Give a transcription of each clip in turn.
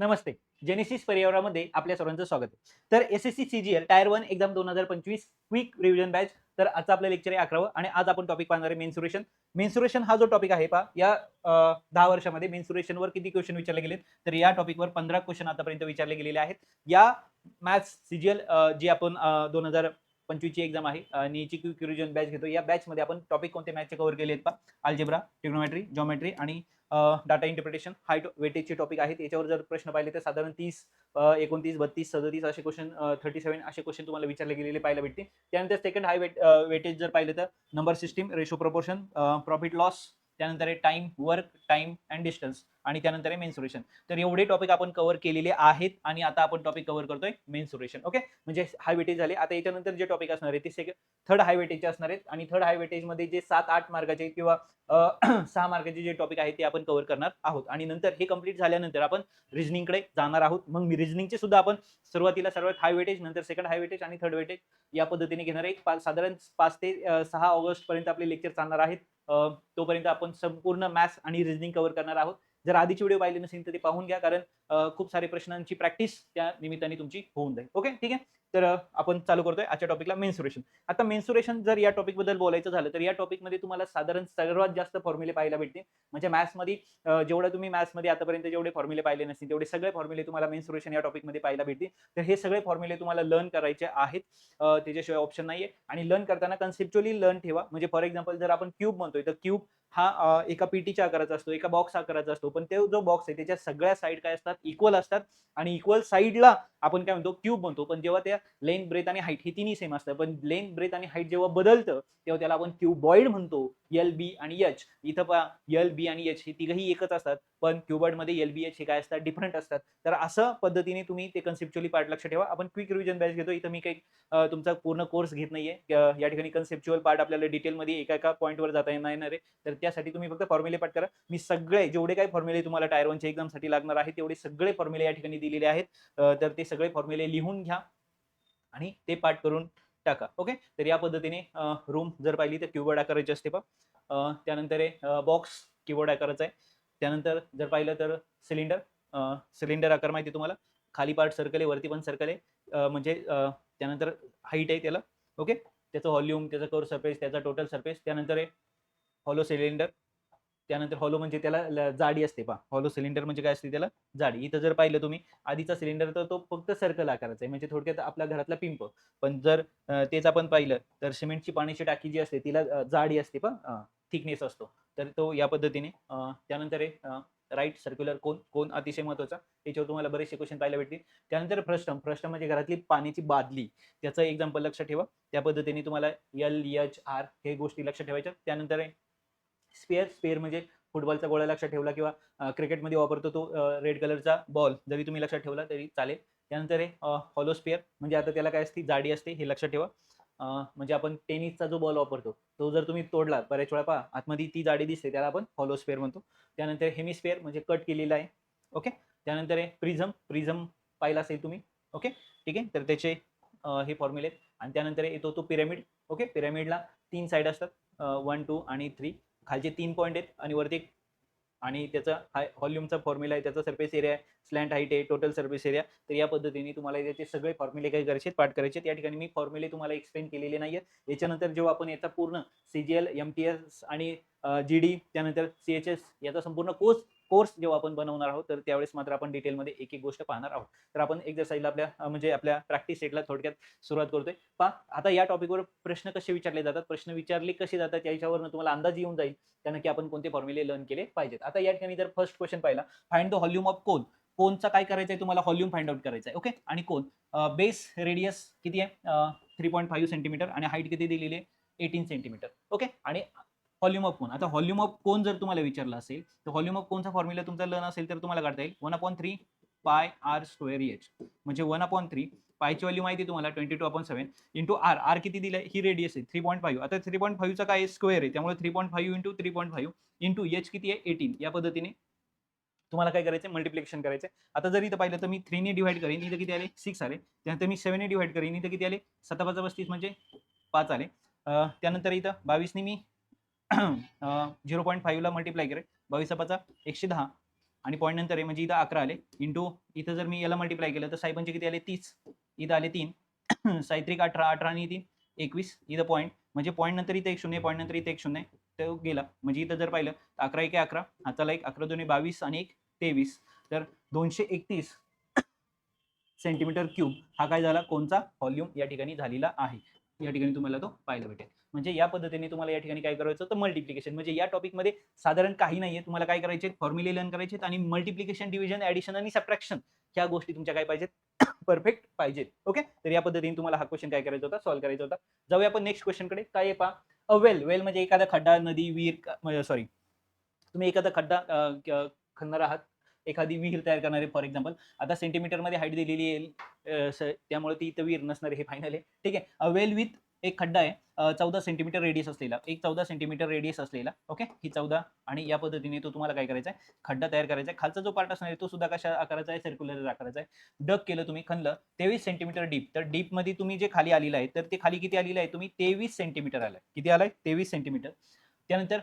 नमस्ते. Genesis पर्यावरणामध्ये आपल्या सर्वांचं स्वागत आहे. तर S S C C G L tier one exam दोन हजार पंचवीस क्विक रिव्हिजन बॅच तर आजचा आपलं लेक्चर आहे अकरावं आणि आज आपण टॉपिक पाहणार आहे मेन्सुरेशन मेन्सुरेशन हा जो टॉपिक आहे पा या दहा वर्षामध्ये मेन्सुरेशनवर किती क्वेश्चन विचारले गेले तर या टॉपिकवर पंधरा क्वेश्चन आतापर्यंत विचारले गेलेले आहेत. या maths C G L G आपण दोन हजार पंचवीसची एक्झाम आहे आणि जी क्विक रिव्हिजन बॅच घेतो या बॅचमध्ये आपण टॉपिक कोणते मॅथचे कव्हर केले आहेत पा अल्जेब्रा टेक्नोमेट्री जॉमेट्री आणि डाटा इंटरप्रिटेशन हाय वेटेजचे टॉपिक आहेत. याच्यावर जर प्रश्न पाहिले तर साधारण तीस एकोणतीस बत्तीस सदतीस असे क्वेश्चन थर्टी सेवन असे क्वेश्चन तुम्हाला विचारले गेलेले पाहायला भेटतील. त्यानंतर सेकंड हाय वेट वेटेज जर पाहिलं तर number system ratio proportion profit loss त्यानंतर आहे time work time and distance आणि त्यानंतर आहे मेन्सुरेशन तर एवढे टॉपिक आपण कव्हर केलेले आहेत आणि आता आपण टॉपिक कव्हर करतोय मेन्सुरेशन ओके म्हणजे हाय वेटेज झाले. आता याच्यानंतर जे टॉपिक असणार आहे ते सेकंड थर्ड हाय वेटेजचे असणार आहेत आणि थर्ड हाय वेटेजमध्ये जे सात आठ मार्गाचे किंवा सहा मार्गाचे जे टॉपिक आहेत ते आपण कव्हर करणार आहोत. आणि नंतर हे कंप्लीट झाल्यानंतर आपण रिझनिंगकडे जाणार आहोत. मग मी रिझनिंगचे सुद्धा आपण सुरुवातीला सर्वात हाय वेटेज नंतर सेकंड हाय वेटेज आणि थर्ड वेटेज या पद्धतीने घेणार आहे. पाच साधारण पाच ते सहा ऑगस्ट पर्यंत आपले लेक्चर चालणार आहेत. तोपर्यंत आपण संपूर्ण मॅथ्स आणि रिझनिंग कव्हर करणार आहोत. जर आधीची व्हिडिओ पाहिली नसेल तर ते पाहून घ्या कारण खूप सारे प्रश्नांची प्रॅक्टिस त्या निमित्ताने तुमची होऊन जाईल. ओके? ठीक आहे? तर आपण चालू करतोय आजच्या टॉपिकला मेन्सुरेशन आता मेन्सुरेशन जर या टॉपिकबद्दल बोलायचं झालं तर या टॉपिकमध्ये तुम्हाला साधारण सर्वात जास्त फॉर्म्युले पाहायला भेटतील. म्हणजे मॅथ्समध्ये जेवढं तुम्ही मॅथ्समध्ये आतापर्यंत जेवढे फॉर्म्युले पाहिले नसतील तेवढे सगळे फॉर्म्युले तुम्हाला मेन्सुरेशन या टॉपिकमध्ये पाहायला भेटतील. तर हे सगळे फॉर्म्युले तुम्हाला लर्न करायचे आहेत. त्याच्याशिवाय ऑप्शन नाहीये. आणि लर्न करताना कन्सेप्च्युअली लर्न ठेवा. म्हणजे फॉर एक्झाम्पल जर आपण क्यूब म्हणतोय तर क्यूब हा एका पीटीच्या आकाराचा असतो एका बॉक्स आकाराचा असतो. पण तो जो बॉक्स आहे त्याच्या सगळ्या साईड काय असतात? इक्वल असतात. आणि इक्वल साईडला आपण काय म्हणतो क्यूब म्हणतो पण जेव्हा त्या लेंथ ब्रेथ आणि हाईट हे तिन्ही सेम असतं पण लेंथ ब्रेथ आणि हाईट जेव्हा बदलतं तेव्हा त्याला आपण क्यूबॉइड म्हणतो. एल बी आणि एच इथं पहा एल बी आणि एच हे तिघही एकच असतात पण क्युबॉइडमध्ये एल बी एच हे काय असतात? डिफरंट असतात. तर असं पद्धतीने तुम्ही ते कन्सेप्च्युअली पार्ट लक्ष ठेवा. आपण क्विक रिव्हिजन बॅच घेतो. इथं मी काही तुमचा पूर्ण कोर्स घेत नाहीये. या ठिकाणी कन्सेप्च्युअल पार्ट आपल्याला डिटेलमध्ये एका एका पॉईंटवर जाता येणार आहे. तर त्यासाठी तुम्ही फक्त फॉर्म्युले पाठ करा. मी सगळे जेवढे काही फॉर्म्युले तुम्हाला टायर वनच्या एक्झामसाठी लागणार आहेत तेवढे सगळे फॉर्म्युले या ठिकाणी दिलेले आहेत. तर ते सगळे फॉर्म्युले लिहून घ्या आणि ते पाठ करून टाका. ओके तर या पद्धतीने रूम जर पाहिली तर क्यूबोर्ड आकाराची असते पण त्यानंतर आहे बॉक्स कीबोर्ड आकाराचा आहे. त्यानंतर जर पाहिलं तर सिलेंडर सिलेंडर आकार माहिती आहे तुम्हाला? खाली पार्ट सर्कल आहे वरती पण सर्कल आहे. म्हणजे त्यानंतर हाईट आहे त्याला. ओके त्याचं व्हॉल्यूम त्याचा कर सरफेस त्याचा टोटल सरफेस त्यानंतर आहे हॉलो सिलेंडर त्यानंतर हॉलो म्हणजे त्याला ल- जाडी असते पा हॉलो सिलेंडर म्हणजे काय असते त्याला? जाडी. इथं जर पाहिलं तुम्ही आधीचा सिलेंडर तर तो फक्त सर्कल आकाराचा आहे. म्हणजे थोडक्यात आपल्या घरातला पिंप पण जर तेच आपण पाहिलं तर सिमेंटची पाण्याची टाकी जी असते तिला जाडी असते पण थिकनेस असतो. तर तो या पद्धतीने त्यानंतर आहे राईट सर्क्युलर कोण कोण अतिशय महत्त्वाचा. याच्यावर तुम्हाला बरेचसे क्वेश्चन पाहायला भेटतील. त्यानंतर फ्रस्टम फ्रस्टम म्हणजे घरातली पाण्याची बादली. त्याचं एक्झाम्पल लक्षात ठेवा. त्या पद्धतीने तुम्हाला एल एच आर हे गोष्टी लक्षात ठेवायच्या. त्यानंतर आहे स्पेअर स्पेअर म्हणजे फुटबॉलचा गोळा लक्षात ठेवला किंवा क्रिकेटमध्ये वापरतो तो रेड कलरचा बॉल जरी तुम्ही लक्षात ठेवला तरी चालेल. त्यानंतर आहे हॉलो स्पेअर म्हणजे आता त्याला काय असते? जाडी असते हे लक्षात ठेवा. म्हणजे आपण टेनिसचा जो बॉल वापरतो तो जर तुम्ही तोडला बऱ्याच वेळा पहा आतमध्ये ती जाडी दिसते त्याला आपण हॉलो स्पेअर म्हणतो. त्यानंतर हेमिस्फेअर म्हणजे कट केलेला आहे. ओके त्यानंतर आहे प्रिझम प्रिझम पाहिला असेल तुम्ही. ओके ठीक आहे? तर त्याचे हे फॉर्म्युले आहेत. आणि त्यानंतर येतो तो पिरामिड ओके पिरामिडला तीन साईड असतात. वन टू आणि थ्री खालचे तीन पॉईंट आहेत आणि वरती एक आणि त्याचा हाय व्हॉल्यूमचा फॉर्म्युला आहे त्याचा सर्फेस एरिया आहे स्लँट हाईट आहे टोटल सर्फेस एरिया तर या पद्धतीने तुम्हाला त्याचे सगळे फॉर्म्युले काही करायचे आहेत, पाठ करायचे त्या या ठिकाणी मी फॉर्म्युले तुम्हाला एक्सप्लेन केलेले नाही आहेत याच्यानंतर जेव्हा आपण याचा पूर्ण C G L M T S आणि जी डी त्यानंतर सी एच एस याचा संपूर्ण कोर्स कोर्स जेव्हा आपण बनवणार आहोत तर त्यावेळेस मात्र आपण डिटेलमध्ये एक एक गोष्ट पाहणार आहोत. तर आपण एक्झरसाईजला आपल्या म्हणजे आपल्या प्रॅक्टिस सेटला थोडक्यात सुरुवात करतोय. पहा आता या टॉपिकवर प्रश्न कसे विचारले जातात? प्रश्न विचारले कसे जातात? याच्यावरनं तुम्हाला अंदाज येऊन जाईल. त्यानं की आपण कोणते फॉर्म्युले लर्न केले पाहिजेत. आता या ठिकाणी जर फर्स्ट क्वेश्चन पाहिला find the volume of cone कोनचा काय करायचं आहे तुम्हाला व्हॉल्यूम फाइंड आउट करायचं आहे ओके आणि कोन बेस रेडियस किती आहे? थ्री पॉईंट फाईव्ह सेंटीमीटर आणि हाईट किती दिलेली आहे? एटीन सेंटीमीटर ओके आणि व्हॉल्यूम ऑफ कोण आता व्हॉल्यूम ऑफ कोण जर तुम्हाला विचारलं असेल तर व्हॉल्यूम ऑफ कोणचा फॉर्म्युला तुमचा लर्न असेल तर तुम्हाला काढता येईल. One upon three pi r square h म्हणजे वन अपॉन थ्री पायची व्हॅल्यू माहिती तुम्हाला? Twenty two upon seven into r r किती दिलं ही रेडियस आहे थ्री पॉईंट फाईव्ह आता थ्री पॉईंट फाईव्हचा काय स्क्वेअर आहे. त्यामुळे three point five into three point five into h किती आहे? एटीन या पद्धतीने तुम्हाला काय करायचं मल्टिप्लिकेशन करायचं आता जर इथं पाहिलं तर मी थ्रीने डिवाईड करेन. इथं किती आले? सिक्स आले. त्यानंतर मी सेवनने डिवाईड करेन. इथं किती आले? सत्ता पाच पस्तीस म्हणजे पाच आले. त्यानंतर इथं बावीसने मी झिरो पॉईंट फाईव्हला मल्टिप्लाय करेल बावीस पाचा एकशे दहा. आणि पॉईंट नंतर आहे म्हणजे इथं अकरा आले. इंटू इथं जर मी याला मल्टिप्लाय केलं तर साहेबांचे किती आले? तीस. इथं आले तीन. सायत्रिक अठरा अठरा आणि तीन. एकवीस. इथं पॉईंट म्हणजे पॉईंट नंतर इथं एक शून्य पॉईंट नंतर इथं एक शून्य. तो गेला. म्हणजे इथं जर पाहिलं तर अकरा एक अकरा. हाताला एक अकरा दोन्ही बावीस आणि एक तेवीस. तर दोनशे एकतीस सेंटीमीटर क्यूब हा काय झाला? कोणचा? व्हॉल्यूम या ठिकाणी झालेला आहे. या ठिकाणी तुम्हाला तो पाहायला भेटेल. म्हणजे या पद्धतीने तुम्हाला या ठिकाणी काय करायचं तर मल्टिप्लिकेशन म्हणजे या टॉपिकमध्ये साधारण काही नाहीये. तुम्हाला काय करायचे फॉर्म्युले लर्न करायचे आणि मल्टिप्लिकेशन डिव्हिजन ऍडिशन आणि सबट्रॅक्शन ह्या गोष्टी तुमच्या काय पाहिजेत? परफेक्ट पाहिजेत. ओके तर या पद्धतीने तुम्हाला हा क्वेश्चन काय करायचा होता? सॉल्व्ह करायचा होता. जाऊया आपण नेक्स्ट क्वेश्चनकडे काय पहा? अ वेल वेल म्हणजे एखादा खड्डा नदी विहीर सॉरी तुम्ही एखादा खड्डा खणणार आहात. एखादी विहीर तयार करणारे फॉर एक्झाम्पल आता सेंटीमीटरमध्ये हाईट दिलेली आहे. त्यामुळे ती इथं विहीर नसणार हे फायनल आहे. ठीक आहे? अ वेल विथ एक खड्डा आहे चौदा सेंटीमीटर रेडियस असलेला एक चौदा सेंटीमीटर रेडियस असलेला ओके ही चौदा आणि या पद्धतीने तो तुम्हाला काय करायचा आहे? खड्डा तयार करायचा आहे. खालचा जो पार्ट असणार आहे तो सुद्धा कशा आकाराचा आहे? सर्क्युलर आकाराचा आहे. डग केलं तुम्ही खणलं तेवीस सेंटीमीटर डीप तर डीपमध्ये तुम्ही जे खाली आलेलं आहे तर ते खाली किती आलेलं आहे? तुम्ही तेवीस सेंटीमीटर आलाय. किती आलाय? तेवीस सेंटीमीटर त्यानंतर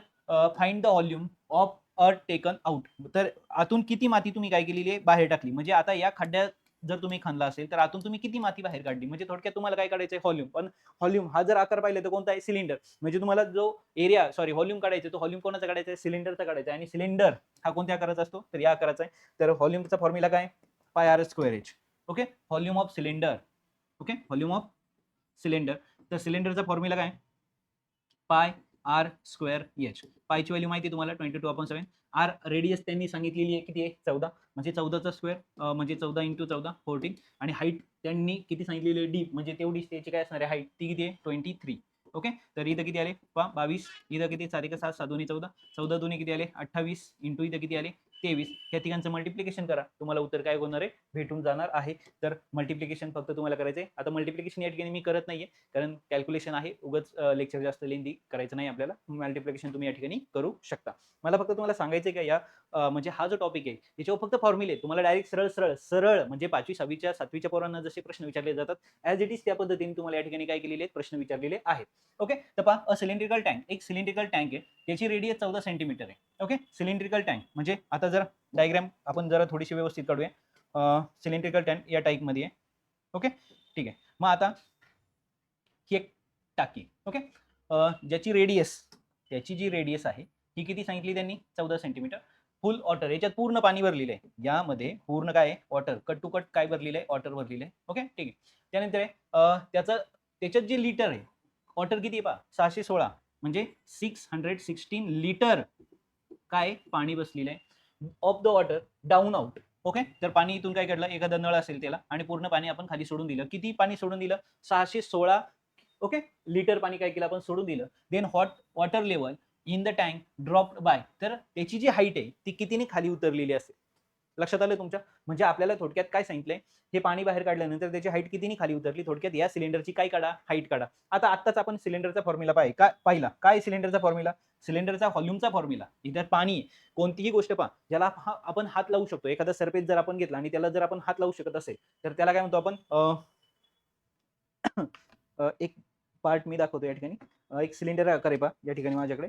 find the volume of a taken out तर आतून किती माती तुम्ही काय केलेली आहे? बाहेर टाकली. म्हणजे आता या खड्ड्यात जर तुम्ही खणला असेल तर आतून तुम्ही किती माती बाहेर काढली? म्हणजे थोडक्यात तुम्हाला काय काढायचं आहे? पण हॉल्यूम हा जर आकार पाहिला तर कोणता आहे? सिलेंडर म्हणजे तुम्हाला जो एरिया सॉरी हॉल्यूम काढायचा तो हॉल्यूम कोणाचा काढायचा आहे? सिलेंडरचा काढायचा आहे. आणि सिलेंडर हा कोणत्या आकाराचा असतो? तर या आकाराचा आहे. तर हॉल्यूमचा फॉर्म्युला काय? Pi r square h okay volume of cylinder okay volume of cylinder तर सिलेंडरचा फॉर्म्युला काय? पाय आर स्क्वेअर एच पायची व्हॅल्यू माहिती तुम्हाला? Twenty two upon seven r radius त्यांनी सांगितलेली आहे किती आहे? चौदा. म्हणजे चौदाचा स्क्वेअर म्हणजे चौदा इंटू चौदा फोर्टीन आणि हाईट त्यांनी किती सांगितलेली आहे? डीप म्हणजे तेवढी त्याची काय असणार आहे? हाईट ती किती आहे? ट्वेंटी थ्री ओके तर इथं किती आले? पहा बावीस. इथं किती सारे सात सात दोन्ही चौदा. चौदा दोन्ही किती आले? अठ्ठावीस. इंटू इथं किती आले? तेवीस या ठिकाणचं मल्टिप्लिकेशन करा. तुम्हाला उत्तर काय होणार आहे? भेटून जाणार आहे. तर मल्टिप्लिकेशन फक्त तुम्हाला करायचं आहे आता मल्टिप्लिकेशन या ठिकाणी मी करत नाहीये. कारण कॅल्क्युलेशन आहे. उगाच लेक्चर जास्त लेंदी करायचं नाही आपल्याला. मल्टिप्लिकेशन तुम्ही या ठिकाणी करू शकता. मला फक्त तुम्हाला सांगायचं आहे का या म्हणजे हा जो टॉपिक आहे याच्यावर फक्त फॉर्म्युले तुम्हाला डायरेक्ट सरळ सरळ सरळ म्हणजे पाचवी सहावीच्या सातवीच्या पोरांना जसे प्रश्न विचारले जातात ॲज इट इज त्या पद्धतीने तुम्हाला या ठिकाणी काय केलेले आहेत? प्रश्न विचारलेले आहेत. ओके तर पहा अ सिलेंड्रिकल टँक एक सिलेंड्रिकल टँक आहे. त्याची रेडियस चौदा सेंटीमीटर आहे. ओके सिलेंड्रिकल टँक म्हणजे आता जर डायग्राम आपण जरा थोडीशी व्यवस्थित काढूया. सिलेंड्रिकल टॅन या टाईपमध्ये आहे. ओके ठीक आहे. मग आता ही एक टाकी. ओके ज्याची रेडियस त्याची जी रेडियस आहे ही किती सांगितली त्यांनी? चौदा सेंटीमीटर फुल वॉटर याच्यात पूर्ण पाणी भरलेलं आहे. यामध्ये पूर्ण काय आहे? वॉटर कट टू कट काय भरलेलं आहे? वॉटर भरलेलं आहे. ओके ठीक आहे. त्यानंतर आहे त्याचं त्याच्यात जे लिटर आहे वॉटर किती आहे पहा? सहाशे सोळा. म्हणजे सिक्स हंड्रेड सिक्स्टीन लिटर काय पाणी बसलेलं आहे. Of the water down out okay तर पाणी इथून काय काढलं एखादा नळ असेल त्याला आणि पूर्ण पाणी आपण खाली सोडून दिलं. किती पाणी सोडून दिलं? सहाशे सोळा ओके लिटर पाणी काय केलं आपण? सोडून दिलं. Then hot water level in the tank drop by तर त्याची जी हाईट आहे ती कितीने खाली उतरलेली असेल? लक्षात आलं तुमच्या? म्हणजे आपल्याला थोडक्यात काय सांगितलंय? हे पाणी बाहेर काढल्यानंतर त्याची हाईट कितीने खाली उतरली? थोडक्यात या सिलेंडरची काय काढा? हाईट काढा. आता आत्ताच आपण सिलेंडरचा फॉर्म्युला पाहिजे काय पाहिला. काय सिलेंडरचा फॉर्म्युला सिलेंडरचा व्हॉल्यूमचा फॉर्म्युला इथं पाणी आहे कोणतीही गोष्ट पहा ज्याला हा आपण हात लावू शकतो एखादा सरफेस जर आपण घेतला आणि त्याला जर आपण हात लावू शकत असेल तर त्याला काय म्हणतो आपण एक पार्ट मी दाखवतो या ठिकाणी एक सिलेंडर आकार आहे पहा या ठिकाणी माझ्याकडे.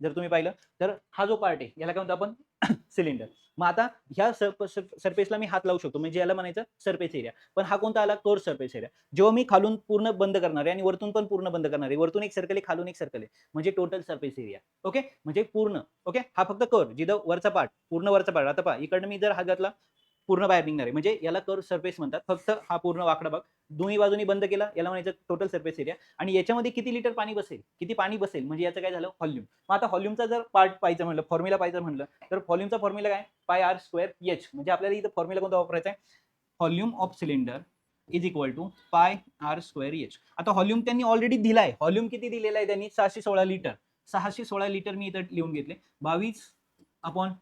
जर तुम्ही पाहिलं तर हा जो पार्ट आहे याला काय म्हणतो आपण सिलेंडर. मग आता ह्या सरफेसला मी हात लावू शकतो. म्हणजे याला म्हणायचं सरफेस एरिया पण हा कोणता आला? कोर सरफेस एरिया जेव्हा मी खालून पूर्ण बंद करणार आहे आणि वरतून पण पूर्ण बंद करणार आहे. वरतून एक सर्कल आहे खालून एक सर्कल आहे. म्हणजे टोटल सरफेस एरिया ओके म्हणजे पूर्ण. ओके हा फक्त कर जिथं वरचा पार्ट पूर्ण वरचा पार्ट आता पहा इकडनं मी जर हात घातला पूर्ण बाहेर निघणार आहे म्हणजे याला कर सरफेस म्हणतात. फक्त हा पूर्ण वाकडा भाग दोन्ही बाजूनी बंद केला याला म्हणायचं टोटल सरफेस एरिया आणि याच्यामध्ये किती लिटर पाणी बसेल? किती पाणी बसेल? म्हणजे याचं काय झालं? व्हॉल्यूम मग आता व्हॉल्यूमचा जर पार्ट पाहिजे म्हणलं फॉर्म्युला पाहिजे म्हणलं तर व्हॉल्यूमचा फॉर्म्युला काय? पाय आर स्क्वेअर एच म्हणजे आपल्याला इथं फॉर्म्युला कोणता वापरायचा आहे? Volume of cylinder is equal to pi R square H आता व्हॉल्यूम त्यांनी ऑलरेडी दिलाय. व्हॉल्यूम किती दिलेला आहे त्यांनी? सहाशे सोळा लिटर सहाशे सोळा लिटर मी इथं लिहून घेतले. बावीस upon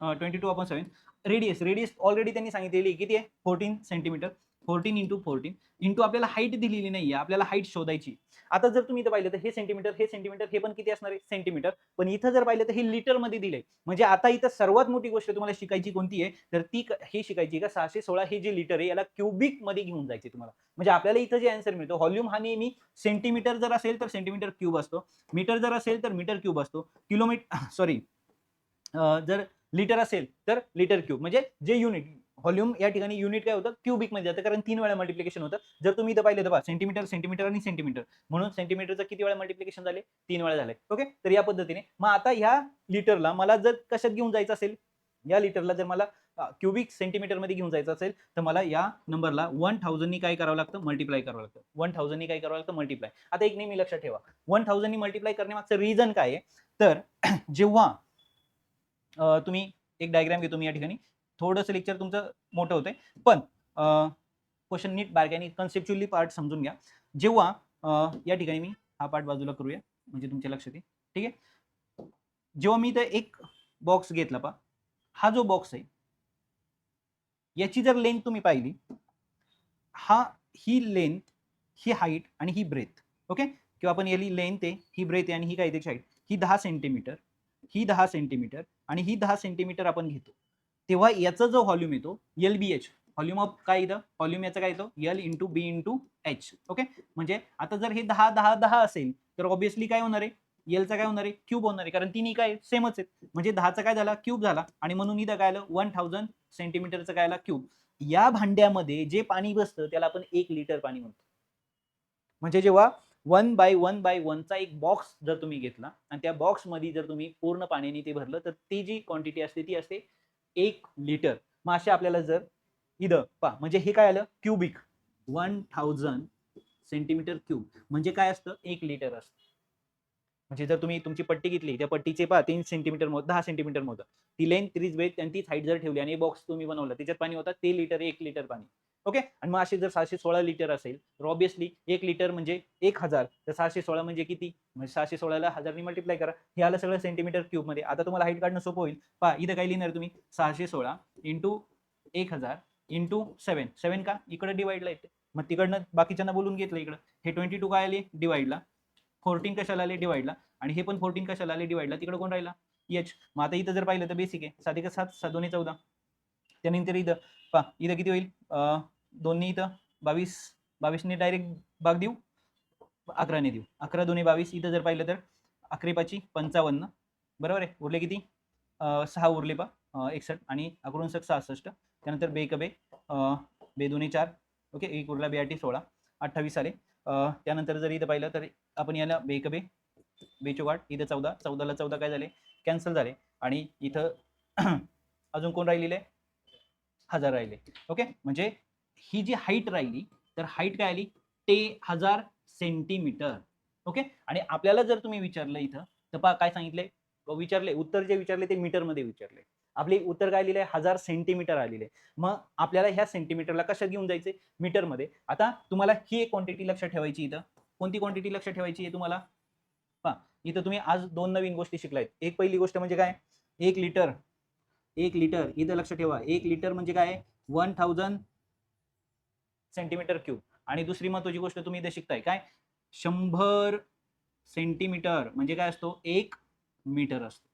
twenty two upon seven radius radius already त्यांनी सांगितलेली किती आहे? Fourteen centimetre fourteen into fourteen into आपल्याला हाईट दिलेली नाही आहे आपल्याला हाईट शोधायची आता जर तुम्ही इथं पाहिलं तर हे सेंटीमीटर हे सेंटीमीटर हे पण किती असणार आहे? सेंटीमीटर पण इथं जर पाहिलं तर हे लिटरमध्ये दिलंय. म्हणजे आता इथं सर्वात मोठी गोष्ट तुम्हाला शिकायची कोणती आहे? तर ती हे शिकायची का? सहाशे सोळा हे जे लिटर आहे याला क्युबिकमध्ये घेऊन जायचे तुम्हाला. म्हणजे आपल्याला इथं जे आन्सर मिळतो व्हॉल्यूम हा नेहमी सेंटीमीटर जर असेल तर सेंटीमीटर क्यूब असतो. मीटर जर असेल तर मीटर क्यूब असतो. किलोमीटर सॉरी जर लिटर असेल तर लिटर क्यूब. म्हणजे जे युनिट व्हॉल्यूम या ठिकाणी युनिट काय होतं? क्युबिकमध्ये जातं. कारण तीन वेळा मल्टिप्लिकेशन होतं. जर तुम्ही इथं पाहिलं तर पहा सेंटीमीटर सेंटीमीटर आणि सेंटीमीटर म्हणून सेंटीमीटरचं किती वेळा मल्टिप्लिकेशन झाले? तीन वेळा झाले. ओके तर या पद्धतीने. मग आता ह्या लिटरला मला जर कशात घेऊन जायचं असेल? या लिटरला जर मला क्युबिक सेंटीमीटरमध्ये घेऊन जायचं असेल तर मला या नंबरला वन थाउजंडनी काय करावं लागतं? मल्टिप्लाय करावं लागतं. वन थाउजंडनी काय करावं लागतं? मल्टिप्लाय आता एक नेहमी लक्षात ठेवा. वन थाउजंडनी मल्टिप्लाय करण्यामागचं रिझन काय आहे? तर जेव्हा तुम्ही एक डायग्राम घेतो मी या ठिकाणी. थोडंसं लेक्चर तुमचं मोठं होतंय. पण क्वेश्चन नीट बारकाईने कन्सेप्च्युअली पार्ट समजून घ्या. जेव्हा या ठिकाणी मी हा पार्ट बाजूला करूया म्हणजे तुमच्या लक्षात येईल. ठीक आहे? जेव्हा मी इथं एक बॉक्स घेतला पा हा जो बॉक्स आहे याची जर लेंथ तुम्ही पाहिली हा ही लेंथ ही हाईट आणि ही ब्रेथ ओके किंवा आपण याली लेंथ आहे ही ब्रेथ आहे आणि ही काय त्याची हाईट ही दहा सेंटीमीटर ही दहा सेंटीमीटर आणि ही दहा सेंटीमीटर आपण घेतो. तेव्हा याचा जो व्हॉल्यूम येतो L B H volume of काय इथं? व्हॉल्यूम याचा काय येतो L into B into H okay म्हणजे आता जर हे दहा दहा दहा असेल तर ऑब्विसली काय होणार आहे? एलचा काय होणार आहे? क्यूब होणार आहे. कारण तिन्ही काय सेमच आहेत. म्हणजे दहाचा काय झाला? क्यूब झाला. आणि म्हणून इथं काय आलं? वन थाउजंड सेंटीमीटरचं काय आला? क्यूब या भांड्यामध्ये जे पाणी बसतं त्याला आपण एक लिटर पाणी म्हणतो. म्हणजे जेव्हा वन बाय वन बाय वनचा एक बॉक्स जर तुम्ही घेतला आणि त्या बॉक्समध्ये जर तुम्ही पूर्ण पाण्याने ते भरलं तर ती जी क्वांटिटी असते ती असते एक लिटर मग असे आपल्याला जर इथं पा म्हणजे हे काय आलं? Cubic one thousand centimetre cube म्हणजे काय असतं? एक लिटर असतं. म्हणजे जर तुम्ही तुमची पट्टी घेतली त्या पट्टीचे पहा तीन सेंटीमीटर मोद दहा सेंटीमीटर मोद ती लेंथ तीच वेथ आणि तीच हाईट जर ठेवली आणि बॉक्स तुम्ही बनवला त्याच्यात पाणी होतं ते लिटर एक लिटर पाणी. ओके? आणि मग असे जर सहाशे सोळा लिटर असेल तर ऑब्विसली एक लिटर म्हणजे एक हजार. तर सहाशे सोळा म्हणजे किती? म्हणजे सहाशे सोळाला हजारनी मल्टिप्लाय करा. हे आलं सगळं सेंटीमीटर क्यूबमध्ये. आता तुम्हाला हाईट काढणं सोपं होईल. पहा इथं काय लिहिणार तुम्ही? सहाशे सोळा इंटू एक हजार इंटू सेवन सेवन का? इकडे डिवाइडला येते. मग तिकडनं बाकीच्यांना बोलून घेतलं इकडं. हे ट्वेंटी टू काय आले? डिवाइडला फोर्टीन कशाला आले? डिवाइडला आणि हे पण फोर्टीन कशाला आले? डिवाइडला तिकडे कोण राहिला? एच मग आता इथं जर पाहिलं तर बेसिक आहे. साधिक सात सात दोन्ही चौदा. त्यानंतर इथं पहा इथं किती होईल? दोन्ही इथं बावीस बावीसने डायरेक्ट भाग देऊ अकराने देऊ. अकरा दोन्ही बावीस इथं जर पाहिलं तर अकरे पाची पंचावन्न. बरोबर आहे? उरले किती? सहा उरले पा एकसष्ट आणि अकरून सक सहासष्ट. त्यानंतर बे कबे बे. दोन्ही चार. ओके? एक उरला बे आठी सोळा. अठ्ठावीस आले. त्यानंतर जर इथं पाहिलं तर आपण याला बे कबे बे इथं चौदा चौदाला चौदा काय झाले? कॅन्सल झाले. आणि इथं अजून कोण राहिलेले हजार राहिले. ओके? म्हणजे ही जी हाईट राहिली तर हाईट काय आली? ते हजार सेंटीमीटर ओके आणि आपल्याला जर तुम्ही विचारलं इथं तर पहा काय सांगितले? विचारले उत्तर जे विचारले ते मीटरमध्ये विचारले. आपले उत्तर काय लिहिले हजार सेंटीमीटर आलेले. मग आपल्याला ह्या सेंटीमीटरला कशात घेऊन जायचे? मीटरमध्ये आता तुम्हाला ही एक क्वांटिटी लक्षात ठेवायची इथं. कोणती क्वांटिटी लक्षात ठेवायची आहे तुम्हाला? पहा इथं तुम्ही आज दोन नवीन गोष्टी शिकलायत. एक पहिली गोष्ट म्हणजे काय? एक लिटर एक लिटर इथं लक्षात ठेवा. एक लिटर म्हणजे काय? वन थाउजंड सेंटीमीटर क्यूब आणि दुसरी महत्वाची गोष्ट तुम्ही इथे शिकताय काय? शंभर सेंटीमीटर म्हणजे काय असतो? एक मीटर असतो.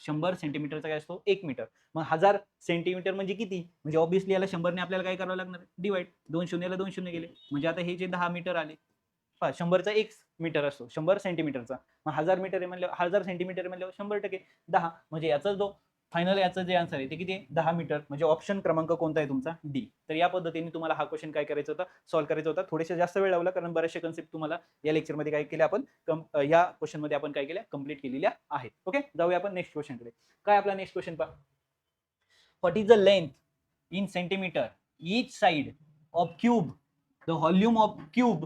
शंभर सेंटीमीटरचा काय असतो? एक मीटर मग हजार सेंटीमीटर म्हणजे किती? म्हणजे ऑब्विसली याला शंभरने आपल्याला काय करावं लागणार? डिवाइड दोन शून्यला दोन शून्य गेले. म्हणजे आता हे जे दहा मीटर आले पहा शंभरचा एक मीटर असतो शंभर सेंटीमीटरचा मग हजार मीटर आहे म्हणल्यावर हजार सेंटीमीटर म्हणल्यावर शंभर टक्के दहा. म्हणजे याचा जो फायनल याचं जे आन्सर आहे ते किती आहे? दहा मीटर म्हणजे ऑप्शन क्रमांक कोणता आहे तुमचा? डी तर या पद्धतीने तुम्हाला हा क्वेश्चन काय करायचा होता? सॉल्व्ह करायचा होता. थोडेसे जास्त वेळ लावला कारण बरेचसे कन्सेप्ट तुम्हाला या लेक्चरमध्ये काय केले आपण? कम या क्वेश्चनमध्ये आपण काय केल्या? कंप्लीट केलेल्या आहेत. ओके जाऊया आपण नेक्स्ट क्वेश्चनकडे काय आपला नेक्स्ट क्वेश्चन पहा? What is the length in centimetre each side of cube the volume of cube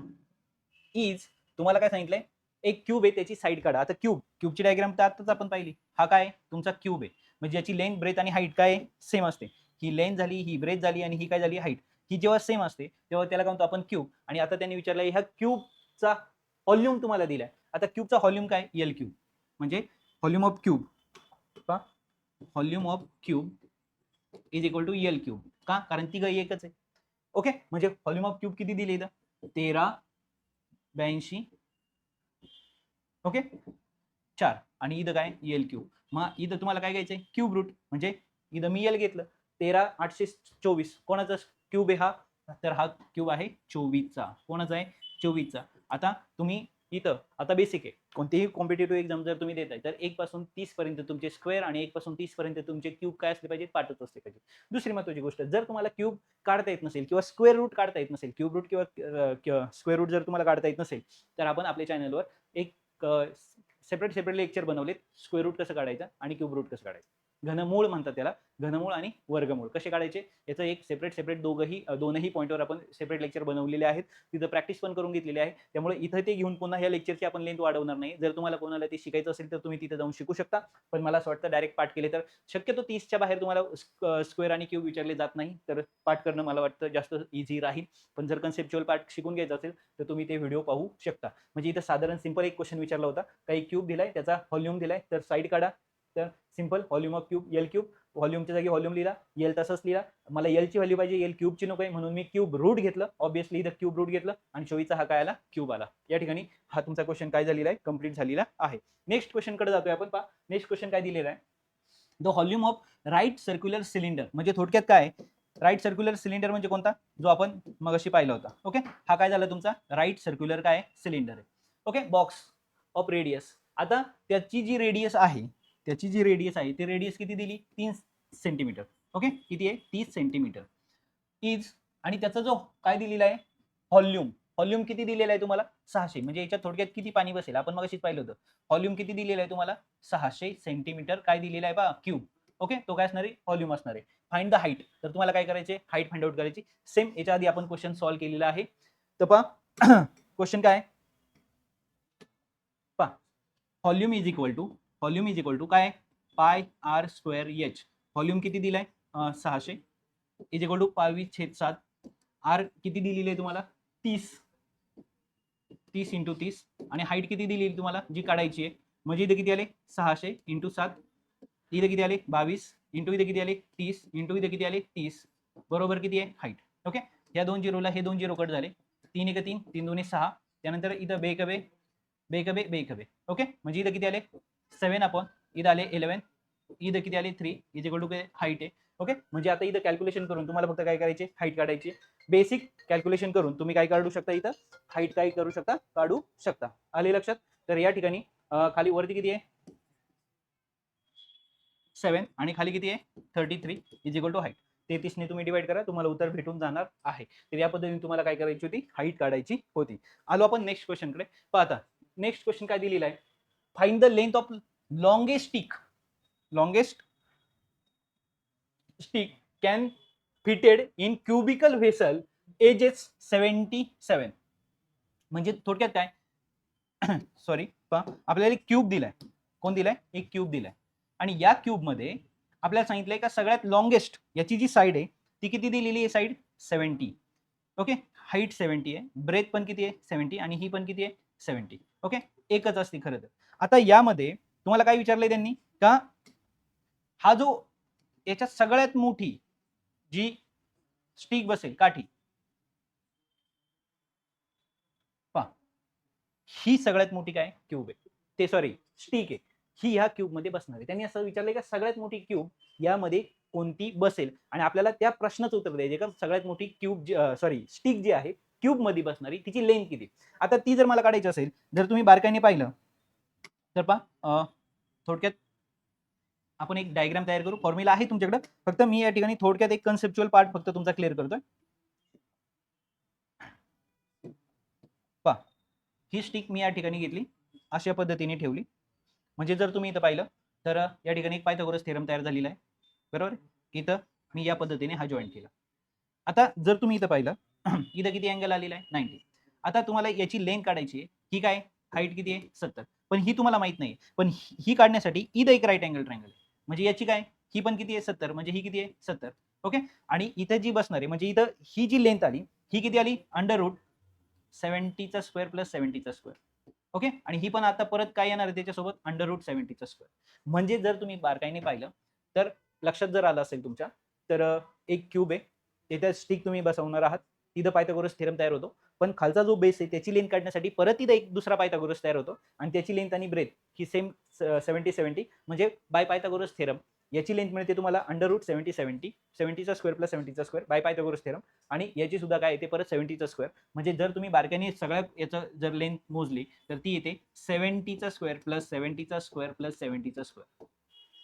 is तुम्हाला काय सांगितलंय? एक क्यूब आहे त्याची साईड काढा. आता क्यूब क्यूबची डायग्राम तर आताच आपण पाहिली. हा काय तुमचा क्यूब आहे. म्हणजे याची लेंथ ब्रेथ आणि हाईट काय सेम असते. ही लेंथ झाली ही ब्रेथ झाली आणि ही काय झाली? हाईट ही जेव्हा सेम असते तेव्हा त्याला काय म्हणतो आपण क्यूब आणि आता त्यांनी विचारलं ह्या क्यूबचा व्हॉल्यूम तुम्हाला दिलाय. आता क्यूबचा व्हॉल्यूम काय? एल क्यूब म्हणजे volume of cube volume of cube is equal to L cube का? कारण ती गई एकच आहे. ओके म्हणजे व्हॉल्यूम ऑफ क्यूब किती दिली इथं? तेरा ब्याऐंशी. ओके चार. आणि इथं काय? एल क्यूब मग इथं तुम्हाला काय घ्यायचंय? क्यूब रूट म्हणजे इथं मी एल घेतलं. तेरा आठशे चोवीस. कोणाचा क्यूब आहे हा? तर हा क्यूब आहे चोवीसचा. कोणाचा आहे? चोवीसचा. आता तुम्ही इथं आता बेसिक आहे. कोणतीही कॉम्पिटेटिव्ह एक्झाम जर तुम्ही देताय तर एक पासून तीस पर्यंत तुमचे स्क्वेअर आणि एक पासून तीस पर्यंत तुमचे क्यूब काय असले पाहिजे पाठच असले पाहिजे दुसरी महत्वाची गोष्ट जर तुम्हाला क्यूब काढता येत नसेल किंवा स्क्वेअर रूट काढता येत नसेल क्यूब रूट किंवा स्क्वेअर रूट जर तुम्हाला काढता येत नसेल तर आपण आपल्या चॅनलवर एक सेपरेट सेपरेट लेक्चर बनवलेत. स्क्वेअर रूट कसं काढायचं आणि क्यूब रूट कसं काढायचं? घनमूळ म्हणतात त्याला घनमूळ आणि वर्गमूळ. कसे काढायचे? याचं एक सेपरेट सेपरेट दोघंही दोनही पॉईंटवर आपण सेपरेट लेक्चर बनवलेले आहेत. तिथं प्रॅक्टिस पण करून घेतलेली आहे. त्यामुळे इथं ते घेऊन पुन्हा या लेक्चरची आपण लेंथ वाढवणार नाही. जर तुम्हाला कोणाला ते शिकायचं असेल तर तुम्ही तिथे जाऊन शिकू शकता. पण मला असं वाटतं डायरेक्ट पाठ केले तर शक्यतो तीसच्या बाहेर तुम्हाला स्क्वेअर आणि क्यूब विचारले जात नाही. तर पाठ करणं मला वाटतं जास्त इझी राहील. पण जर कन्सेप्च्युअल पार्ट शिकून घ्यायचं असेल तर तुम्ही ते व्हिडिओ पाहू शकता. म्हणजे इथं साधारण सिंपल एक क्वेश्चन विचारला होता. काही क्यूब दिलाय त्याचा व्हॉल्यूम दिलाय. तर साईड काढा. तर simple volume of cube L cube. व्हॉल्यूमच्या जागी व्हॉल्यूम लिहिला एल तसंच लिहिला. मला एलची व्हॅल्यू पाहिजे एल क्यूबची नको आहे म्हणून मी क्यूब रूट घेतलं. ऑब्विसली इथं क्यूब रूट घेतलं आणि चोवीचा हा काय आला? क्यूब आला. या ठिकाणी हा तुमचा क्वेश्चन काय झालेला आहे? कंप्लीट झालेला आहे. नेक्स्ट क्वेश्चनकडे जातोय आपण पहा. नेक्स्ट क्वेश्चन काय दिलेला आहे? The volume of right circular cylinder म्हणजे थोडक्यात काय राईट सर्क्युलर सिलेंडर म्हणजे कोणता? जो आपण मगाशी पाहिला होता. ओके हा काय झाला तुमचा? राईट सर्क्युलर काय सिलेंडर आहे. ओके बॉक्स ऑफ रेडियस आता त्याची जी रेडियस आहे त्याची जी रेडियस आहे ती रेडियस किती दिली? तीन सेंटीमीटर ओके किती आहे? तीस सेंटीमीटर इज आणि त्याचा जो काय दिलेला आहे? व्हॉल्यूम व्हॉल्यूम किती दिलेला आहे तुम्हाला? सहाशे. म्हणजे याच्यात थोडक्यात किती पाणी बसेल? आपण मगाशीच पाहिलं होतं. व्हॉल्यूम किती दिलेलं आहे तुम्हाला? सहाशे सेंटीमीटर काय दिलेला आहे बा? क्यूब ओके तो काय असणार आहे? व्हॉल्यूम असणार आहे. फाइंड द हाईट तर तुम्हाला काय करायचे? हाईट फाइंड आउट करायची. सेम याच्या आधी आपण क्वेश्चन सॉल्व्ह केलेला आहे. तर पहा. क्वेश्चन काय पा volume is equal to volume is equal to काय? Pi R square H volume किती दिलाय? सहाशे. इज इक्वल टू बावीस छेद सात. आर किती दिलेली आहे तुम्हाला? तीस. तीस इंटू तीस. आणि हाईट किती दिलेली तुम्हाला? जी काढायची आहे. म्हणजे इथे किती आले? सहाशे इंटू सात. इथे किती आले? बावीस. इंटू इथे किती आले? तीस. इंटू इथे किती आले? तीस. बरोबर किती आहे? हाईट ओके या दोन झिरोला हे दोन झिरो कट झाले. तीन एक तीन तीन दोन्ही सहा. त्यानंतर इथं बेकबे बेकबे बेकबे बे ओके म्हणजे इथं किती आले? सेवन आपण इथं आले इलेवन इथं किती आले? थ्री इथे कडू हाईट आहे. ओके म्हणजे आता इथं कॅल्क्युलेशन करून तुम्हाला फक्त काय करायचे? हाईट काढायची. बेसिक कॅल्क्युलेशन करून तुम्ही काय काढू शकता इथं? हाईट काय करू शकता? काढू शकता. आले लक्षात? तर या ठिकाणी खाली वरती किती आहे? सेवन आणि खाली किती आहे? Thirty three is equal to height तेहतीसने तुम्ही डिवाइड करा. तुम्हाला उत्तर भेटून जाणार आहे. तर या पद्धतीने तुम्हाला काय करायची होती? हाईट काढायची होती. आलो आपण नेक्स्ट क्वेश्चनकडे पाहता. नेक्स्ट क्वेश्चन काय दिलेला आहे? Find the length of longest stick longest stick can fitted in cubical vessel edges seventy seven म्हणजे थोडक्यात काय? सॉरी पहा. आपल्याला एक क्यूब दिलाय. कोण दिलाय? एक क्यूब दिलाय. आणि या क्यूबमध्ये आपल्याला सांगितलंय का सगळ्यात लॉंगेस्ट याची जी साईड आहे ती किती दिलेली आहे side seventy okay height seventy आहे. ब्रेथ पण किती आहे? सेवन्टी आणि ही पण किती आहे? सेवन्टी ओके एकच असते खरं तर. आता यामध्ये तुम्हाला काय विचारलंय त्यांनी? का हा जो याच्यात सगळ्यात मोठी जी स्टिक बसेल काठी. पहा. ही सगळ्यात मोठी काय? क्यूब आहे. ते सॉरी स्टिक आहे. ही ह्या क्यूबमध्ये बसणार आहे. त्यांनी असं विचारलंय का सगळ्यात मोठी क्यूब यामध्ये कोणती बसेल? आणि आपल्याला त्या प्रश्नाचं उत्तर द्यायचे का? सगळ्यात मोठी क्यूब सॉरी स्टिक जी आहे क्यूबमध्ये बसणारी तिची लेंथ किती? आता ती जर मला काढायची असेल जर तुम्ही बारकाईने पाहिलं तर पहा थोडक्यात आपण एक डायग्राम तयार करू. फॉर्म्युला आहे तुमच्याकडे. फक्त मी या ठिकाणी थोडक्यात एक कन्सेप्च्युअल पार्ट फक्त तुमचा क्लिअर करतोय. पहा ही स्टिक मी या ठिकाणी घेतली. अशा पद्धतीने ठेवली. म्हणजे जर तुम्ही इथं पाहिलं तर या ठिकाणी एक पायथागोरस थेरम तयार झालेला आहे. बरोबर? इथं मी या पद्धतीने हा जॉईन केला. आता जर तुम्ही इथं पाहिलं इथं किती अँगल आलेला आहे? नाईन्टी आता तुम्हाला याची लेंथ काढायची आहे. ही काय? हाईट किती आहे? सत्तर. पण ही तुम्हाला माहीत नाही पण ही काढण्यासाठी इथं एक राईट अँगल ट्रायंगल आहे. म्हणजे याची काय? ही पण किती आहे? सत्तर. म्हणजे ही किती आहे? सत्तर. ओके आणि इथं जी बसणार आहे म्हणजे इथं ही जी लेंथ आली ही किती आली? अंडर रूट सेव्हन्टीचा स्क्वेअर प्लस सेव्हन्टीचा स्क्वेअर ओके आणि ही पण आता परत काय येणार आहे त्याच्यासोबत? अंडर रूट सेव्हन्टीचा स्क्वेअर म्हणजे जर तुम्ही बारकाईने पाहिलं तर लक्षात जर आलं असेल तुमच्या तर एक क्यूब आहे. त्याच्यात स्टिक तुम्ही बसवणार आहात. तिथं पायथागोरस थेरम तयार होतो. पण खालचा जो बेस आहे त्याची लेन काढण्यासाठी परत तिथं एक दुसरा पायथागोरस तयार होतो आणि त्याची लेंथ आणि ब्रेथ ही सेम सेव्हन्टी सेव्हन्टी म्हणजे बाय पायथागोरस थेरम याची लेंथ मिळते तुम्हाला अंडर रूट सेव्हन्टी सेव्हन्टी सेव्हन्टीचा स्क्वेअर प्लस सेव्हन्टीचा स्क्वेअर बाय पायथागोरस थेरम आणि याची सुद्धा काय येते? परत सेव्हन्टीचा स्क्वेअर म्हणजे जर तुम्ही बारकाईने सगळ्या याचं जर लेंथ मोजली तर ती येते सेव्हन्टीचा स्क्वेअर प्लस सेव्हन्टीचा स्क्वेअर प्लस सेव्हन्टीचा स्क्वेअर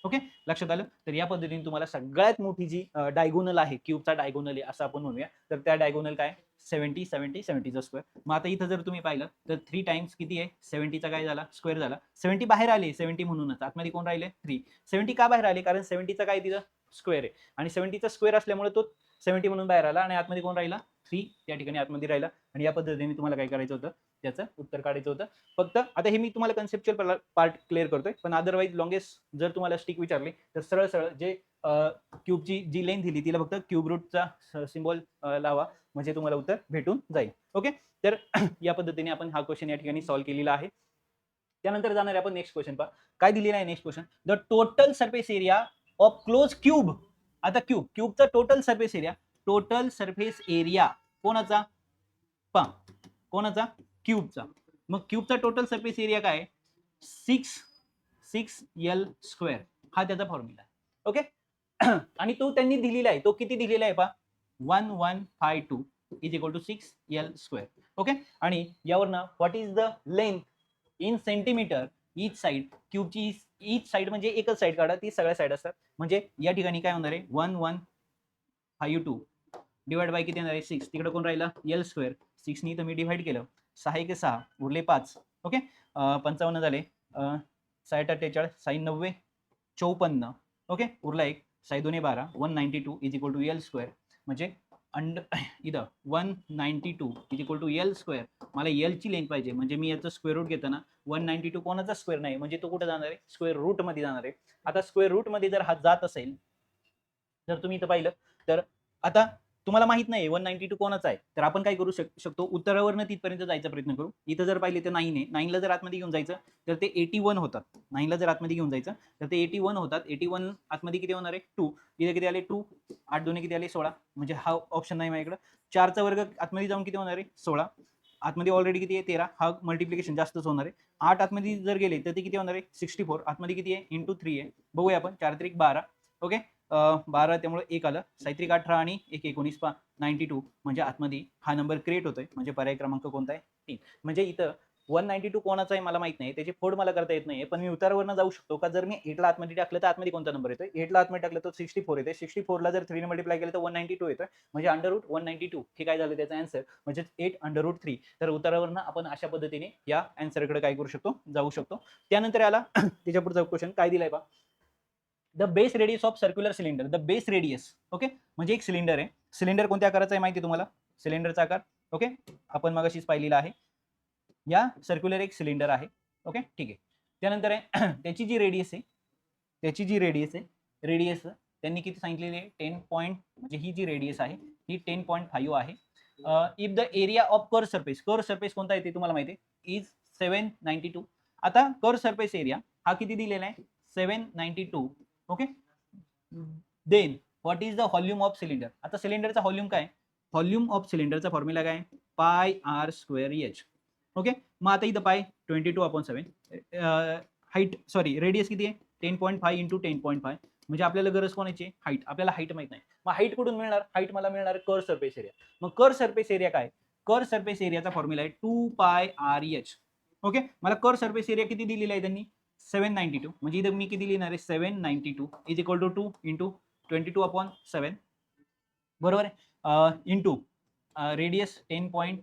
ओके? लक्षात आलं? तर या पद्धतीने तुम्हाला सगळ्यात मोठी जी डायगोनल आहे क्यूबचा डायगोनल आहे असं आपण म्हणूया. तर त्या डायगोनल काय? सेव्हन्टी सेव्हन्टी सेव्हन्टीचा स्क्वेअर मग आता इथं जर तुम्ही पाहिलं तर थ्री टाइम्स किती आहे? सेव्हन्टीचा काय झाला? स्क्वेअर झाला. सेव्हन्टी बाहेर आले सेव्हन्टी म्हणूनच. आतमध्ये कोण राहिले? थ्री सेव्हन्टी का बाहेर आले? कारण सेव्हन्टीचा काय तिथं? स्क्वेअर आहे. आणि सेव्हन्टीचा स्क्वेअर असल्यामुळे तो सेव्हन्टी म्हणून बाहेर आला. आणि आतमध्ये कोण राहिला? थ्री त्या ठिकाणी आतमध्ये राहिला. आणि या पद्धतीने तुम्हाला काय करायचं होतं? त्याचं उत्तर काढायचं होतं. फक्त आता हे मी तुम्हाला कन्सेप्च्युअल पार्ट क्लिअर करतोय. पण अदरवाईज लॉंगेस्ट जर तुम्हाला स्टिक विचारली तर सरळ सरळ जे क्यूबची जी लेंथ दिली तिला फक्त क्यूब रूटचा सिम्बॉल लावा. म्हणजे तुम्हाला उत्तर भेटून जाईल. ओके तर या पद्धतीने आपण हा क्वेश्चन या ठिकाणी सॉल्व्ह केलेला आहे. त्यानंतर जाणार आहे आपण नेक्स्ट क्वेश्चन पहा. काय दिलेला आहे next question the total surface area of close cube आता cube क्यूबचा total surface area total surface area कोणाचा? पा कोणाचा? क्यूबचा मग क्यूबचा टोटल सरफेस एरिया काय सिक्स सिक्स एल स्क्वेअर हा त्याचा फॉर्म्युला आहे. ओके आणि तो त्यांनी दिलेला आहे. तो किती दिलेला आहे पा one one five two is equal to six L square okay आणि यावरनं what is the length in centimetre each side क्यूबची each side म्हणजे एकच साईड काढा ती सगळ्या साईड असतात. म्हणजे या ठिकाणी काय होणार आहे? One one five two divide by किती येणार आहे? सिक्स तिकडे कोण राहिला? एल स्क्वेअर सिक्सनी तर मी डिव्हाइड केलं. सहा एक सहा उरले पाच. ओके? पंचावन्न झाले. साठ अठ्ठेचाळीस साई नव्वे चौपन्न. ओके? उरला एक. साई दोन्ही बारा. One ninety two is equal to L square म्हणजे अंड इथं one ninety two is equal to L square मला एलची लेंथ पाहिजे. म्हणजे मी याचं स्क्वेअर रूट घेताना वन नाईन्टी टू कोणाचा स्क्वेअर नाही? म्हणजे तो कुठं जाणार आहे? स्क्वेअर रूटमध्ये जाणार आहे. आता स्क्वेअर रूटमध्ये जर हा जात असेल जर तुम्ही इथं पाहिलं तर आता तुम्हाला माहीत नाही वन नाईन्टी टू कोणाचा आहे? तर आपण काय करू शक शकतो उत्तरावरनं तिथपर्यंत जायचा प्रयत्न करू. इथं जर पाहिले तर नाईन आहे नाईनला जर आतमध्ये घेऊन जायचं तर ते एटी वन होतात. नाईनला जर आतमध्ये घेऊन जायचं तर ते एटी वन होतात. एटी वन आतमध्ये किती होणार आहे? टू इथे किती आले? टू आठ दोन्ही किती आले? सोळा. म्हणजे हा ऑप्शन नाही माझ्याकडं. चारचा वर्ग आतमध्ये जाऊन किती होणार आहे? सोळा. आतमध्ये ऑलरेडी किती आहे? तेरा. हा मल्टिप्लिकेशन जास्तच होणार आहे. आठ आतमध्ये जर गेले तर ते किती होणार आहे? सिक्स्टी फोर आतमध्ये किती आहे? इंटू थ्री आहे. बघूया आपण. चार त्रिक बारा. ओके? बारा त्यामुळे एक आलं. साहित्रिक अठरा आणि एक एकोणीस पा नाईन्टी टू म्हणजे आतमध्ये हा नंबर क्रिएट होतोय. म्हणजे पर्याय क्रमांक कोणता आहे? तीन. म्हणजे इथं वन नाईन्टी टू कोणाचा आहे मला माहीत नाही. त्याची फोड मला करता येत नाही पण मी उतारावरनं जाऊ शकतो का? जर मी एटला आतमध्ये टाकलं तर आतमध्ये कोणता नंबर येतो एटला आतमध्ये टाकलं तर सिक्स्टी फोर येते सिक्स्टी फोरला जर थ्री मल्टिप्लाय केलं तर वन नाईन्टी टू येतो म्हणजे under root one ninety two हे काय झालं त्याचा आन्सर म्हणजे एट अंडररूट थ्री तर उतारावरनं आपण अशा पद्धतीने या आन्सरकडे काय करू शकतो? जाऊ शकतो. त्यानंतर आला त्याच्या पुढचा क्वेश्चन काय दिलाय बा the base radius of circular cylinder the base radius okay म्हणजे एक सिलेंडर आहे. सिलेंडर कोणत्या आकाराचा आहे माहिती आहे तुम्हाला? सिलेंडरचा आकार ओके आपण मग अशीच पाहिलेला आहे. या सर्क्युलर एक सिलेंडर आहे ओके ठीक आहे. त्यानंतर आहे त्याची जी रेडियस आहे त्याची जी रेडियस आहे रेडियस त्यांनी किती सांगितलेली आहे? टेन पॉईंट म्हणजे ही जी रेडियस आहे ही टेन पॉईंट फाईव्ह आहे. If the area of curved surface curved surface कोणता आहे ते तुम्हाला माहिती आहे? इज सेवन नाईन्टी टू आता कर सरफेस एरिया हा किती दिलेला आहे? Seven ninety two okay then what is the volume of cylinder आता सिलेंडरचा व्हॉल्यूम काय? व्हॉल्यूम ऑफ सिलेंडरचा फॉर्म्युला काय? Pi R square h okay मग आता इथं pi twenty two upon seven height sorry radius किती आहे? Ten point five into ten point five म्हणजे आपल्याला गरज कोणाची? हाईट आपल्याला हाईट माहीत नाही. मग हाईट कुठून मिळणार? हाईट मला मिळणार कर सरफेस एरिया मग कर सरफेस एरिया काय? कर सरफेस एरियाचा फॉर्म्युला आहे two pi R H okay मला कर सरफेस एरिया किती दिलेला आहे त्यांनी? Seven ninety two. म्हणजे इथं मी किती लिहिणार आहे? Seven ninety two is equal to two into twenty two upon seven बरोबर आहे? Into radius ten point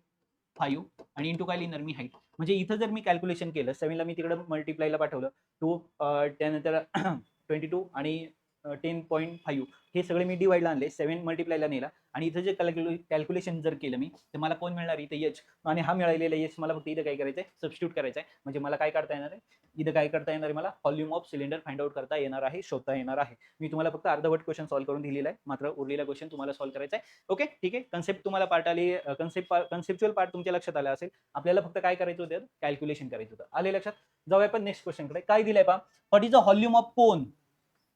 five आणि इंटू काय लिहिणार मी? हाईट म्हणजे इथं जर मी कॅल्क्युलेशन केलं सेवनला मी तिकडं मल्टिप्लायला पाठवलं टू त्यानंतर ट्वेंटी टू आणि टेन पॉईंट फाईव्ह हे सगळे मी डिवाईडला आणले. सेवन मल्टिप्लायला नेला. आणि इथं जे कॅल्क्युले कॅल्क्युलेशन जर केलं मी तर मला कोण मिळणार इथं? एच आणि हा मिळालेला यच मला फक्त इथं काय करायचं आहे सबस्टिट्यूट करायचं आहे म्हणजे मला काय करता येणार आहे? इथं काय करता येणार आहे मला? Volume of cylinder find out करता येणार आहे शोधता येणार आहे. मी तुम्हाला फक्त अर्धवट क्वेश्चन सॉल्व्ह करून दिलेला आहे. मात्र उरलेला क्वेश्चन तुम्हाला सॉल्व्ह करायचा आहे. ओके ठीक आहे? कन्सेप्ट तुम्हाला पार्ट आली कन्सेप्ट कन्सेप्च्युअल पार्ट तुमच्या लक्षात आला असेल. आपल्याला फक्त काय करायचं होतं? कॅल्क्युलेशन करायचं होतं. आले लक्षात? जाऊया पण नेक्स्ट क्वेश्चनकडे काय दिलंय पा what is a volume of cone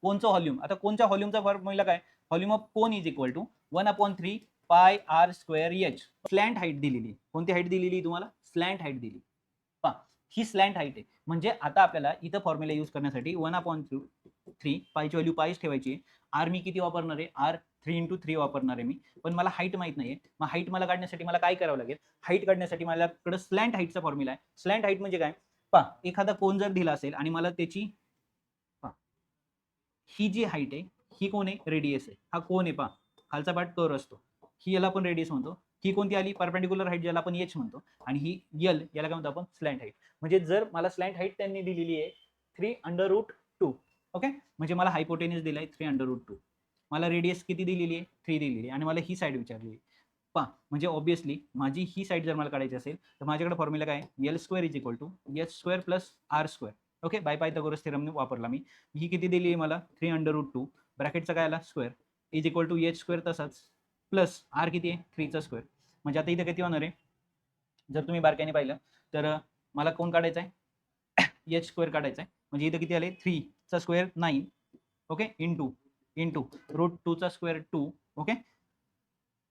कोणचं व्हॉल्यूम? आता कोणच्या व्हॉल्यूमचा फॉर्म्युला काय? Volume of cone is equal to one upon three pi R square H slant height दिलेली. कोणती हाईट दिलेली तुम्हाला? स्लँट हाईट दिली पा ही स्लँट हाईट आहे. म्हणजे आता आपल्याला इथं फॉर्म्युला यूज करण्यासाठी वन अपॉन थ्रू थ्री पायची व्हॅल्यू पायच ठेवायची आर मी किती वापरणार आहे? आर थ्री इंटू थ्री वापरणार आहे मी. पण मला हाईट माहीत नाहीये. मग हाईट मला काढण्यासाठी मला काय करावं लागेल? हाईट काढण्यासाठी माझ्याकडे स्लँट हाईटचा फॉर्म्युला आहे. स्लँट हाईट म्हणजे काय? पा एखादा कोण जर दिला असेल आणि मला त्याची ही जी हाईट आहे ही कोण आहे? रेडियस आहे. हा कोण आहे पा खालचा पाठ कर असतो. ही याला आपण रेडियस म्हणतो. ही कोणती आली? परपेंडिक्युलर हाईट ज्याला आपण एच म्हणतो. आणि ही यल याला काय म्हणतो आपण? स्लँट हाईट म्हणजे जर मला स्लँट हाईट त्यांनी दिलेली आहे three under root two okay म्हणजे मला हायपोटेनिस दिलाय थ्री अंडर रूट टू मला रेडियस किती दिलेली आहे? थ्री दिलेली आहे. आणि मला ही साईड विचारली आहे. पा म्हणजे ऑब्विसली माझी ही साईड जर मला काढायची असेल तर माझ्याकडे फॉर्म्युला काय L square is equal to H square plus R square okay by Pythagoras theorem वापरला मी. ही किती दिली आहे मला? थ्री अंडर रूट टू ब्रॅकेटचा काय आला? Square is equal to H square तसाच. प्लस आर किती आहे? थ्रीचा स्क्वेअर म्हणजे आता इथे किती होणार आहे? जर तुम्ही बारकाईने पाहिलं तर मला कोण काढायचं आहे? एच स्क्वेअर काढायचा आहे. म्हणजे इथं किती आले? थ्रीचा square nine okay in two in two root टूचा square two okay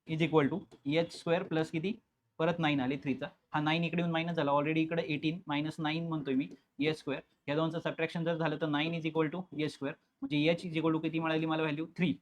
is equal to H square plus किती? परत नाईन आले थ्रीचा हा नाईन इकडे येऊन मायनस झाला. ऑलरेडी इकडे एटीन मायनस नाईन म्हणतोय मी. एच स्क्वेअर या दोनचं सबट्रॅक्शन जर झालं तर nine is equal to H square म्हणजे एच इज इक्वल टू किती मिळाली मला व्हॅल्यू थ्री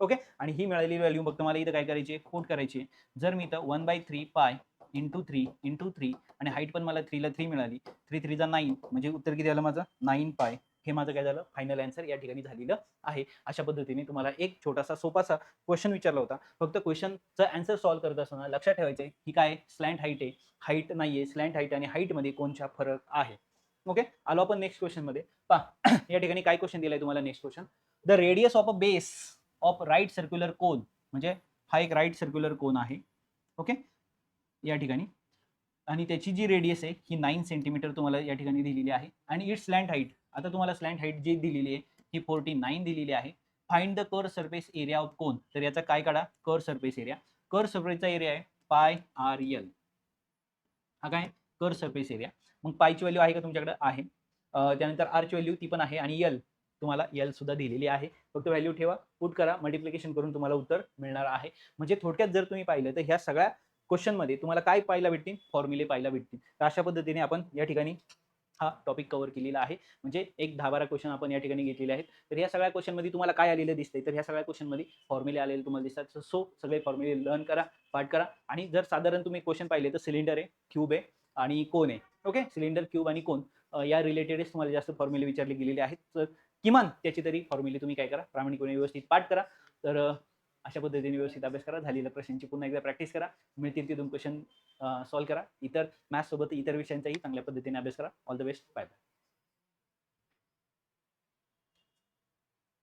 ओके आणि ही मिळालेली व्हॅल्यू फक्त मला इथं काय करायची कोट करायची जर मी इथं one by three pi into three into three आणि हाईट पण मला थ्रीला थ्री मिळाली. थ्री थ्रीचा नाईन म्हणजे उत्तर किती झालं माझं? नाईन पाय हे माझं काय झालं? फायनल आन्सर या ठिकाणी झालेलं आहे. अशा पद्धतीने तुम्हाला एक छोटासा सोपासा क्वेश्चन विचारला होता. फक्त क्वेश्चनचा आन्सर सॉल्व्ह करत असताना लक्षात ठेवायचं आहे की काय स्लँट हाईट आहे. हाईट नाही आहे स्लँट हाईट आणि हाईटमध्ये कोणचा फरक आहे? ओके आलो आपण नेक्स्ट क्वेश्चनमध्ये. पहा या ठिकाणी काय क्वेश्चन दिलाय तुम्हाला next question the radius of a base of right circular cone म्हणजे हा एक राईट सर्क्युलर कोन आहे. ओके या ठिकाणी. आणि त्याची जी रेडियस आहे ही नाईन सेंटीमीटर तुम्हाला या ठिकाणी दिलेली आहे. आणि इट्स स्लँड हाईट आता तुम्हाला स्लँड हाईट जी दिलेली आहे ही फोर्टी नाईन दिलेली आहे. Find the curved surface area of cone तर याचा काय काढा? कर सरफेस एरिया कर सरफेसचा एरिया आहे पाय आर एल हा काय? कर सरफेस एरिया मग पायची व्हॅल्यू आहे का तुमच्याकडे? आहे. त्यानंतर आरची व्हॅल्यू ती पण आहे आणि यल तुम्हाला यल सुद्धा दिलेली आहे. फक्त व्हॅल्यू ठेवा पुट करा मल्टिप्लिकेशन करून तुम्हाला उत्तर मिळणार आहे. म्हणजे थोडक्यात जर तुम्ही पाहिलं तर ह्या सगळ्या क्वेश्चनमध्ये तुम्हाला काय पाहायला भेटतील? फॉर्म्युले पाहायला भेटतील. तर अशा पद्धतीने आपण या ठिकाणी हा टॉपिक कव्हर केलेला आहे. म्हणजे एक दहा बारा क्वेश्चन आपण या ठिकाणी घेतलेले आहेत. तर या सगळ्या क्वेश्चनमध्ये तुम्हाला काय आलेलं दिसतंय? तर ह्या सगळ्या क्वेश्चनमध्ये फॉर्म्युले आलेले तुम्हाला दिसतात. सो सगळे फॉर्म्युले लर्न करा पाठ करा. आणि जर साधारण तुम्ही क्वेश्चन पाहिले तर सिलेंडर आहे क्यूब आहे आणि कोण आहे? ओके सिलेंडर क्यूब आणि कोण? या रिलेटेडच तुम्हाला जास्त फॉर्म्युले विचारले गेलेले आहेत. तर किमान त्याची तरी फॉर्म्युले तुम्ही काय करा? प्रामाणिकपणे व्यवस्थित पाठ करा. तर अशा पद्धतीने व्यवस्थित अभ्यास करा. झालेल्या प्रश्नांची पुन्हा एकदा प्रॅक्टिस करा. मिळतील तिथून क्वेश्चन सॉल्व्ह करा. इतर मॅथ्ससोबत इतर विषयांचाही चांगल्या पद्धतीने अभ्यास करा. All the best bye bye